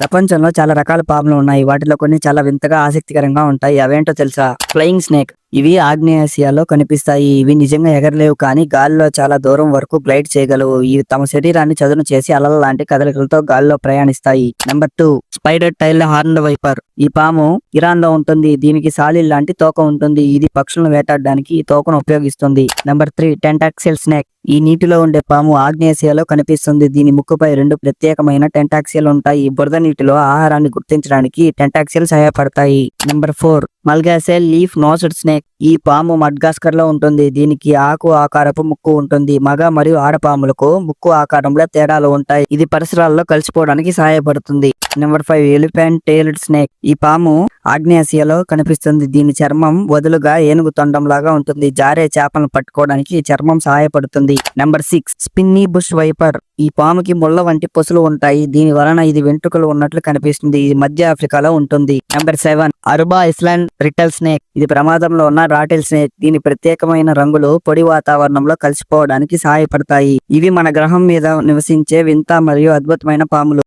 ప్రపంచంలో చాలా రకాల పాములు ఉన్నాయి. వాటిలో కొన్ని చాలా వింతగా ఆసక్తికరంగా ఉంటాయి. అవేంటో తెలుసా? Flying snake. ఇవి ఆగ్నేయాసియాలో కనిపిస్తాయి. ఇవి నిజంగా ఎగరలేవు కానీ గాలిలో చాలా దూరం వరకు గ్లైడ్ చేయగలవు. ఇవి తమ శరీరాన్ని చదును చేసి అలల లాంటి కదలికలతో గాలిలో ప్రయాణిస్తాయి. Number two spider tail horn viper. ఈ పాము ఇరాన్లో ఉంటుంది. దీనికి సాలిల్ లాంటి తోక ఉంటుంది. ఇది పక్షులను వేటాడడానికి ఈ తోకను ఉపయోగిస్తుంది. Number three tentacled snake. ఈ నీటిలో ఉండే పాము ఆగ్నేయాసియాలో కనిపిస్తుంది. దీని ముక్కుపై రెండు ప్రత్యేకమైన టెంటాక్సియల్ ఉంటాయి. బురద నీటిలో ఆహారాన్ని గుర్తించడానికి టెంటాక్సియల్ సహాయపడతాయి. Number four Malagasy leaf nosed snake. ఈ పాము మడ్గాస్కర్లో ఉంటుంది. దీనికి ఆకు ఆకారపు ముక్కు ఉంటుంది. మగ మరియు ఆడపాములకు ముక్కు ఆకారంలో తేడాలు ఉంటాయి. ఇది పరిసరాల్లో కలిసిపోవడానికి సహాయపడుతుంది. Number five elephant tailed snake ఈ పాము ఆగ్నేయాసియాలో కనిపిస్తుంది. దీని చర్మం వదులుగా ఏనుగు తొండం లాగా ఉంటుంది. జారే చేపలను పట్టుకోవడానికి ఈ చర్మం సహాయపడుతుంది. Number six spiny bush viper ఈ పాముకి ముళ్ళ వంటి పొసులు ఉంటాయి. దీని వలన ఇది వెంట్రుకలు ఉన్నట్లు కనిపిస్తుంది. ఇది మధ్య ఆఫ్రికాలో ఉంటుంది. Number seven Aruba island rattle snake. ఇది ప్రమాదంలో ఉన్న రాటిల్ స్నేక్. దీని ప్రత్యేకమైన రంగులు పొడి వాతావరణంలో కలిసిపోవడానికి సహాయపడతాయి. ఇవి మన గ్రహం మీద నివసించే వింత మరియు అద్భుతమైన పాములు.